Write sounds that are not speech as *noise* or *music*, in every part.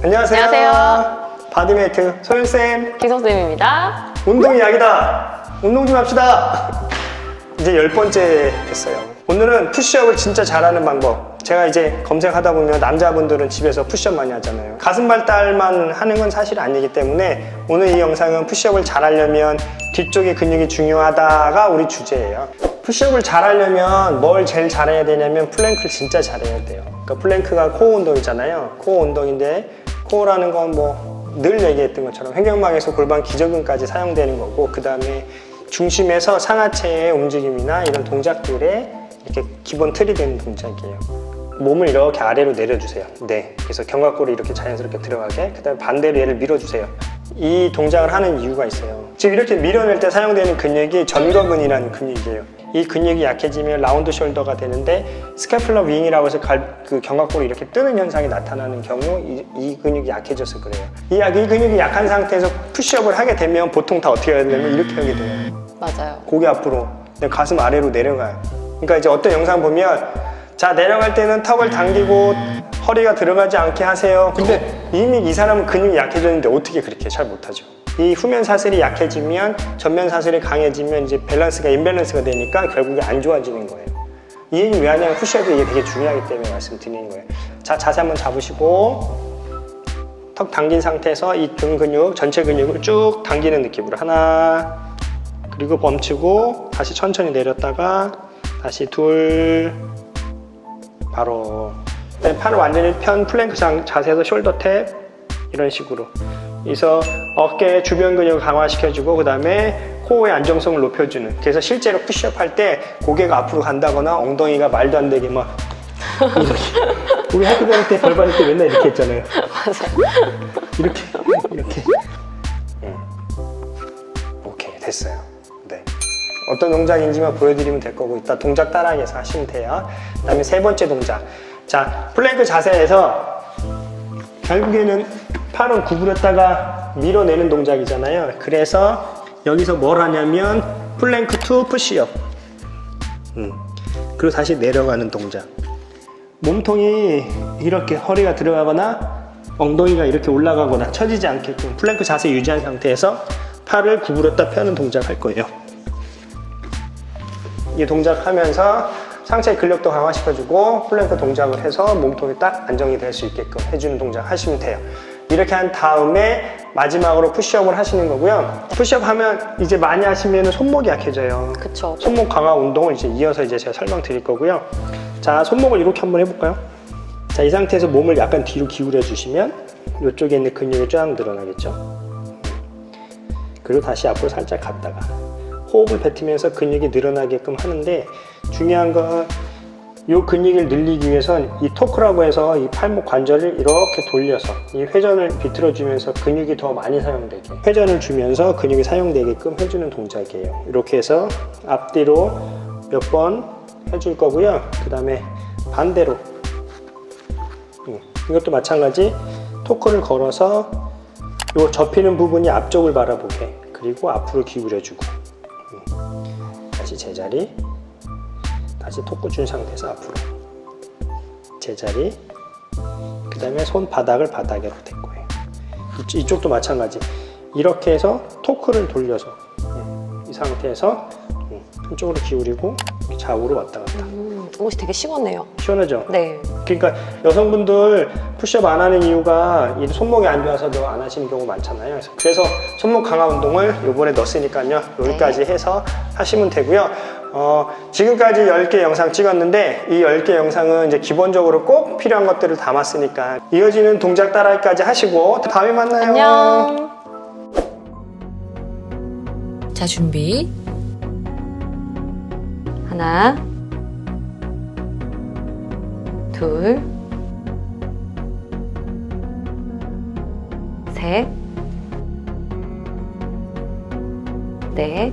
안녕하세요. 안녕하세요. 바디메이트 소연쌤. 김성쌤입니다. 운동 이야기다. 운동 좀 합시다. 이제 열 번째 됐어요. 오늘은 푸시업을 진짜 잘하는 방법. 제가 이제 검색하다 보면 남자분들은 집에서 푸시업 많이 하잖아요. 가슴 발달만 하는 건 사실 아니기 때문에 오늘 이 영상은 푸시업을 잘하려면 뒤쪽의 근육이 중요하다가 우리 주제예요. 푸시업을 잘하려면 뭘 제일 잘해야 되냐면 플랭크를 진짜 잘해야 돼요. 그러니까 플랭크가 코어 운동이잖아요. 코어 운동인데 코어라는 건 뭐 늘 얘기했던 것처럼 횡격막에서 골반 기저근까지 사용되는 거고 그 다음에 중심에서 상하체의 움직임이나 이런 동작들에 이렇게 기본 틀이 되는 동작이에요. 몸을 이렇게 아래로 내려주세요. 네. 그래서 견갑골이 이렇게 자연스럽게 들어가게. 그 다음에 반대로 얘를 밀어주세요. 이 동작을 하는 이유가 있어요. 지금 이렇게 밀어낼 때 사용되는 근육이 전거근이라는 근육이에요. 이 근육이 약해지면 라운드 숄더가 되는데 스캐플러 윙이라고 해서 갈- 그 견갑골이 이렇게 뜨는 현상이 나타나는 경우 이, 이 근육이 약해져서 그래요. 이, 약- 이 근육이 약한 상태에서 푸시업을 하게 되면 보통 다 어떻게 해야 되냐면 이렇게 하게 돼요. 맞아요. 고개 앞으로 가슴 아래로 내려가요. 그러니까 이제 어떤 영상 보면 자 내려갈 때는 턱을 당기고 허리가 들어가지 않게 하세요. 근데 이미 이 사람은 근육이 약해졌는데 어떻게 그렇게 잘 못하죠? 이 후면 사슬이 약해지면 전면 사슬이 강해지면 이제 밸런스가 인밸런스가 되니까 결국에 안 좋아지는 거예요. 이 얘기 왜 하냐면 푸시업이 이게 되게 중요하기 때문에 말씀드리는 거예요. 자 자세 한번 잡으시고 턱 당긴 상태에서 이 등 근육 전체 근육을 쭉 당기는 느낌으로 하나 그리고 멈추고 다시 천천히 내렸다가 다시 둘 바로 그다음에 팔을 완전히 편 플랭크 장- 자세에서 숄더 탭 이런 식으로 그래서 어깨 주변 근육을 강화시켜주고 그 다음에 코어의 안정성을 높여주는. 그래서 실제로 푸시업 할 때 고개가 앞으로 간다거나 엉덩이가 말도 안 되게 막 이렇게 *laughs* 우리 학교 다닐 때 벌 받을 때 맨날 이렇게 했잖아요. 이렇게 이렇게. 응. 오케이 됐어요. 네. 어떤 동작인지만 보여드리면 될 거고 이따 동작 따라해서 하시면 돼요. 그 다음에 세 번째 동작. 자 플랭크 자세에서 결국에는 팔은 구부렸다가 밀어내는 동작이잖아요 그래서 여기서 뭘 하냐면 플랭크 투 푸시업 음. 그리고 다시 내려가는 동작 몸통이 이렇게 허리가 들어가거나 엉덩이가 이렇게 올라가거나 처지지 않게끔 플랭크 자세 유지한 상태에서 팔을 구부렸다 펴는 동작 할 거예요. 이 동작 하면서 상체 근력도 강화시켜주고 플랭크 동작을 해서 몸통이 딱 안정이 될 수 있게끔 해주는 동작 하시면 돼요. 이렇게 한 다음에 마지막으로 푸시업을 하시는 거고요. 푸시업 하면 이제 많이 하시면 손목이 약해져요. 그쵸. 손목 강화 운동을 이제 이어서 이제 제가 설명드릴 거고요. 자, 손목을 이렇게 한번 해볼까요? 자, 이 상태에서 몸을 약간 뒤로 기울여 주시면 이쪽에 있는 근육이 쫙 늘어나겠죠. 그리고 다시 앞으로 살짝 갔다가 호흡을 뱉으면서 근육이 늘어나게끔 하는데 중요한 건 이 근육을 늘리기 위해선 이 토크라고 해서 이 팔목 관절을 이렇게 돌려서 이 회전을 비틀어 주면서 근육이 더 많이 사용되게 회전을 주면서 근육이 사용되게끔 해주는 동작이에요. 이렇게 해서 앞뒤로 몇 번 해줄 거고요. 그 다음에 반대로 음, 이것도 마찬가지 토크를 걸어서 요 접히는 부분이 앞쪽을 바라보게 그리고 앞으로 기울여주고 음, 다시 제자리 다시 토크 준 상태에서 앞으로 제자리 그 다음에 손바닥을 바닥으로 댈 거예요 이쪽- 이쪽도 마찬가지 이렇게 해서 토크를 돌려서 음, 이 상태에서 음, 한쪽으로 기울이고 좌우로 왔다 갔다 음, 옷이 되게 시원해요. 시원하죠? 네. 그러니까 여성분들 푸시업 안 하는 이유가 이 손목이 안 좋아서도 안 하시는 경우 많잖아요. 그래서- 손목 강화 운동을 요번에 넣었으니까요. 여기까지 해서 하시면 되고요. 어, 지금까지 10개 영상 찍었는데 이 10개 영상은 이제 기본적으로 꼭 필요한 것들을 담았으니까 이어지는 동작 따라하기까지 하시고 다음에 만나요. 안녕. 자, 준비. 하나, 둘, 셋, 넷,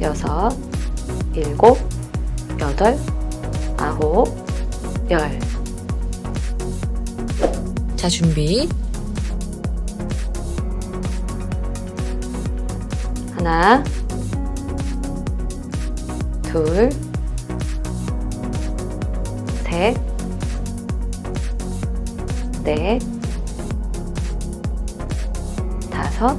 여섯, 일곱, 여덟, 아홉, 열. 자, 준비. 하나, 둘, 셋, 넷, 다섯,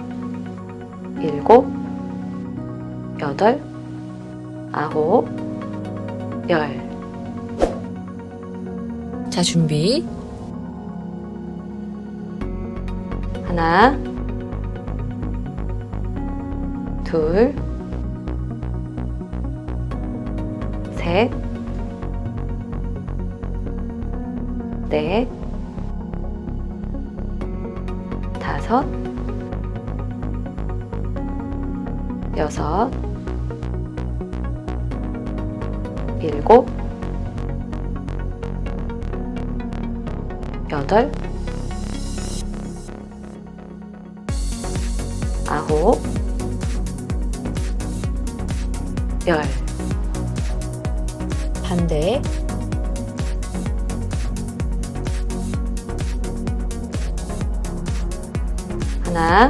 일곱, 여덟, 아홉, 열. 자, 준비. 하나, 둘, 셋, 넷, 다섯, 여섯, 일곱, 여덟, 아홉, 열. 반대. 하나,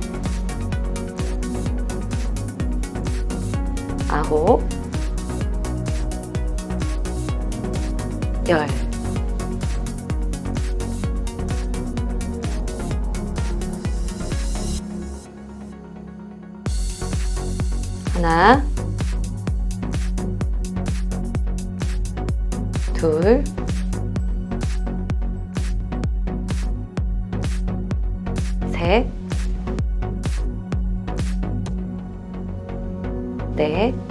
아홉, 열. 하나, 둘, 셋, 넷,